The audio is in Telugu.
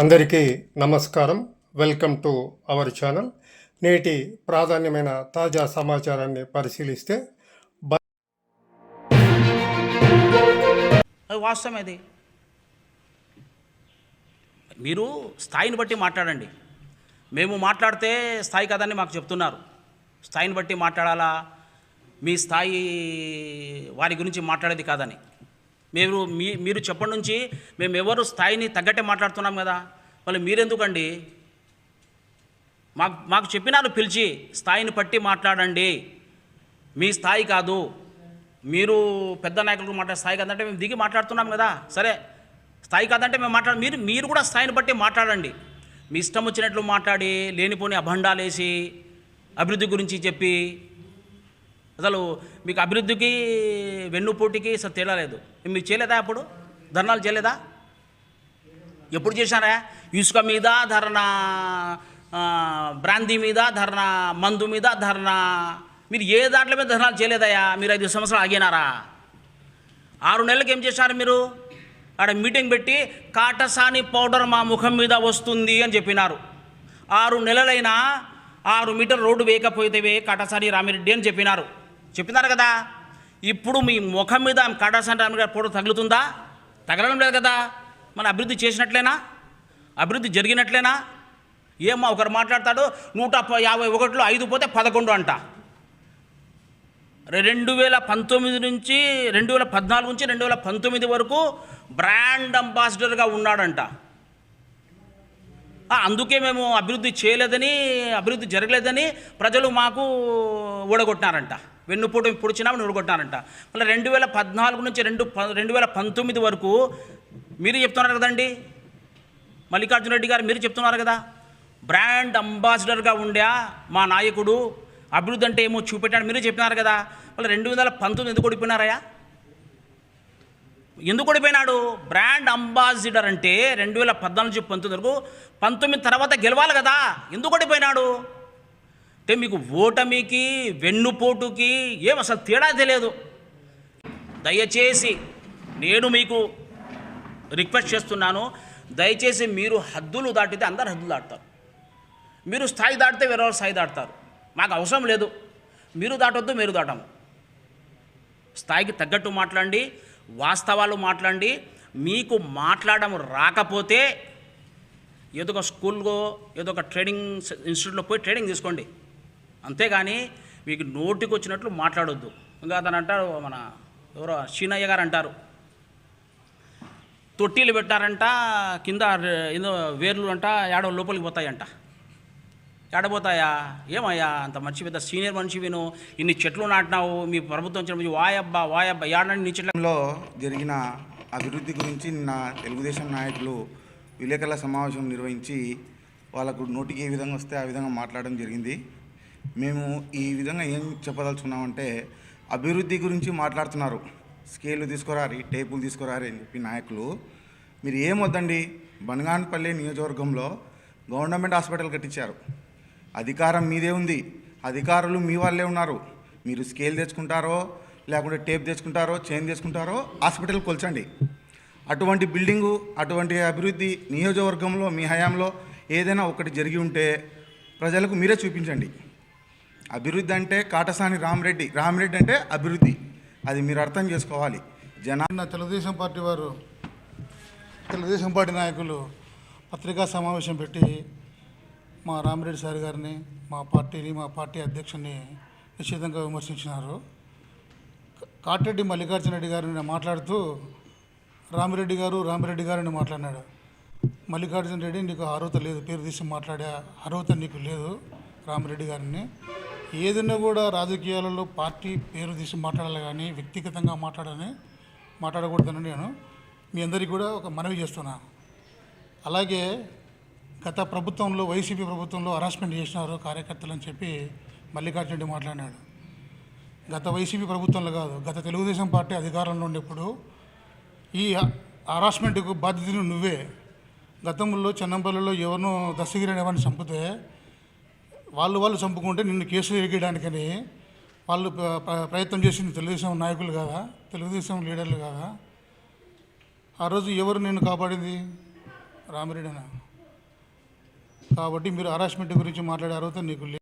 అందరికీ నమస్కారం. Welcome to our channel. నేటి ప్రాధాన్యమైన తాజా సమాచారాన్ని పరిశీలిస్తే వాస్తవం అది. మీరు స్థాయిని బట్టి మాట్లాడండి. మేము మాట్లాడితే స్థాయి కదని మాకు చెప్తున్నారు. స్థాయిని బట్టి మాట్లాడాలా? మీ స్థాయి వారి గురించి మాట్లాడేది కాదని. మీరు మీ మీరు చెప్పటి నుంచి మేము ఎవరు స్థాయిని తగ్గట్టే మాట్లాడుతున్నాం కదా. మళ్ళీ మీరెందుకండి? మాకు మాకు చెప్పినారు పిలిచి స్థాయిని పట్టి మాట్లాడండి. మీ స్థాయి కాదు. మీరు పెద్ద నాయకులు మాట్లాడే స్థాయి కాదంటే మేము దిగి మాట్లాడుతున్నాం కదా. సరే స్థాయి కాదంటే మేము మాట్లాడ మీరు మీరు కూడా స్థాయిని బట్టి మాట్లాడండి. మీ ఇష్టం వచ్చినట్లు మాట్లాడి లేనిపోని అభండాలేసి అభివృద్ధి గురించి చెప్పి అసలు మీకు అభివృద్ధికి వెన్నుపోటీకి అసలు తేడా లేదు. మీరు చేయలేదా అప్పుడు? ధర్నాలు చేయలేదా? ఎప్పుడు చేశారా? ఇసుక మీద ధర్నా బ్రాంది బ్రాందీ మీద ధర్నా మందు మీద ధర్నా. మీరు ఏ దాంట్లో మీద ధర్నాలు చేయలేదయా మీరు ఐదు సంవత్సరాలు ఆగినారా? ఆరు నెలలకు ఏం చేశారు మీరు? ఆడ మీటింగ్ పెట్టి కాటసాని పౌడర్ మా ముఖం మీద వస్తుంది అని చెప్పినారు. ఆరు నెలలైనా ఆరు మీటర్ రోడ్డు వేయకపోతే కాటసాని రామిరెడ్డి అని చెప్పినారు. చెప్పినారు కదా? ఇప్పుడు మీ ముఖం మీద కాటసాని రామిరెడ్డి పౌడర్ తగులుతుందా? తగలడం లేదు కదా? మన అభివృద్ధి చేసినట్లేనా? అభివృద్ధి జరిగినట్లేనా? ఏమో ఒకరు మాట్లాడతాడు నూట యాభై ఒకటిలో ఐదు పోతే పదకొండు అంట. రెండు వేల పంతొమ్మిది నుంచి రెండు వేల పద్నాలుగు నుంచి రెండు వేల పంతొమ్మిది వరకు బ్రాండ్ అంబాసిడర్గా ఉన్నాడంట. అందుకే మేము అభివృద్ధి చేయలేదని అభివృద్ధి జరగలేదని ప్రజలు మాకు ఓడగొట్టినారంట. వెన్నుపోటు పొడిచినామని ఓడగొట్టినారంట మళ్ళీ రెండు వేల పద్నాలుగు నుంచి రెండు ప- రెండు వేల పంతొమ్మిది వరకు మీరు చెప్తున్నారు కదండి. మల్లికార్జున రెడ్డి గారు మీరు చెప్తున్నారు కదా. బ్రాండ్ అంబాసిడర్గా ఉండే మా నాయకుడు అభివృద్ధి అంటే ఏమో చూపెట్టాడు. మీరు చెప్పినారు కదా. మళ్ళీ రెండు వేల పంతొమ్మిది ఎందుకు ఓడిపోయినారయ్యా? ఎందుకు ఓడిపోయినాడు? బ్రాండ్ అంబాసిడర్ అంటే రెండు వేల పద్నాలుగు నుంచి పంతొమ్మిది వరకు పంతొమ్మిది తర్వాత గెలవాలి కదా. ఎందుకు ఓడిపోయినాడు? అంటే మీకు ఓటమికి వెన్నుపోటుకి ఏం అసలు తేడా తెలియదు. దయచేసి నేను మీకు రిక్వెస్ట్ చేస్తున్నాను దయచేసి మీరు హద్దులు దాటితే అందరు హద్దులు దాటుతారు. మీరు స్థాయి దాటితే వేరే స్థాయి దాటుతారు. మాకు అవసరం లేదు. మీరు దాటొద్దు మీరు దాటము. స్థాయికి తగ్గట్టు మాట్లాడండి వాస్తవాలు మాట్లాడండి మీకు మాట్లాడడం రాకపోతే ఏదో ఒక స్కూల్లో ఏదో ఒక ట్రైనింగ్ ఇన్స్టిట్యూట్లో పోయి ట్రైనింగ్ తీసుకోండి. అంతేగాని మీకు నోటికి వచ్చినట్లు మాట్లాడొద్దు. ఇంకా అతను అంటారు మన ఎవరో షీనయ్య గారు అంటారు. తొట్టీలు పెట్టారంట కింద ఏదో వేర్లు అంట ఏడో లోపలికి పోతాయంట. ఏడబోతాయా? ఏమయ్యా? అంత మంచి పెద్ద సీనియర్ మనిషి విను ఇన్ని చెట్లు నాటినావు మీ ప్రభుత్వం వచ్చిన వాయబ్బా వాయబ్బా ఏడని నీ చెట్లలో జరిగిన అభివృద్ధి గురించి నిన్న తెలుగుదేశం నాయకులు విలేకరుల సమావేశం నిర్వహించి వాళ్ళకు నోటికి ఏ విధంగా వస్తే ఆ విధంగా మాట్లాడడం జరిగింది. మేము ఈ విధంగా ఏం చెప్పదలుచుకున్నామంటే అభివృద్ధి గురించి మాట్లాడుతున్నారు. స్కేలు తీసుకురారి టేపులు తీసుకురారి అని చెప్పి నాయకులు. మీరు ఏమొద్దండి బనగానపల్లి నియోజకవర్గంలో గవర్నమెంట్ హాస్పిటల్ కట్టించారు. అధికారం మీదే ఉంది. అధికారులు మీ వాళ్ళే ఉన్నారు. మీరు స్కేల్ తెచ్చుకుంటారో లేకుంటే టేప్ తెచ్చుకుంటారో చైన్ తెచ్చుకుంటారో హాస్పిటల్ కొల్చండి. అటువంటి బిల్డింగు అటువంటి అభివృద్ధి నియోజకవర్గంలో మీ హయాంలో ఏదైనా ఒకటి జరిగి ఉంటే ప్రజలకు మీరే చూపించండి. అభివృద్ధి అంటే కాటసాని రామరెడ్డి. రామరెడ్డి అంటే అభివృద్ధి. అది మీరు అర్థం చేసుకోవాలి. జనాన్న తెలుగుదేశం పార్టీ వారు తెలుగుదేశం పార్టీ నాయకులు పత్రికా సమావేశం పెట్టి మా రామరెడ్డి సార్ గారిని మా పార్టీని మా పార్టీ అధ్యక్షుని నిశ్చితంగా విమర్శించినారు. కాటిరెడ్డి మల్లికార్జున రెడ్డి గారిని మాట్లాడుతూ రామిరెడ్డి గారు రామిరెడ్డి గారిని మాట్లాడినాడు. మల్లికార్జున రెడ్డి నీకు అర్హత లేదు పేరు తీసి మాట్లాడే అర్హత నీకు లేదు రామిరెడ్డి గారిని. ఏదైనా కూడా రాజకీయాలలో పార్టీ పేరు తీసి మాట్లాడాలి కానీ వ్యక్తిగతంగా మాట్లాడని మాట్లాడకూడదని నేను మీ అందరికీ కూడా ఒక మనవి చేస్తున్నా. అలాగే గత ప్రభుత్వంలో వైసీపీ ప్రభుత్వంలో హరాస్మెంట్ చేసినారు కార్యకర్తలు అని చెప్పి మల్లికార్జున రెడ్డి మాట్లాడినాడు. గత వైసీపీ ప్రభుత్వంలో కాదు గత తెలుగుదేశం పార్టీ అధికారంలో ఉండేప్పుడు ఈ హరాస్మెంట్కు బాధ్యతను నువ్వే. గతంలో చెన్నంపల్లిలో ఎవరినో దస్తగిరి అనే చంపితే వాళ్ళు వాళ్ళు చంపుకుంటే నిన్ను కేసులు ఎగ్గడానికని వాళ్ళు ప్రయత్నం చేసింది తెలుగుదేశం నాయకులు కాదా? తెలుగుదేశం లీడర్లు కాదా? ఆ రోజు ఎవరు నిన్ను కాపాడింది? రామిరెడ్డినా? కాబట్టి మీరు హరాస్మెంట్ గురించి మాట్లాడే అర్హత నీకు లేదు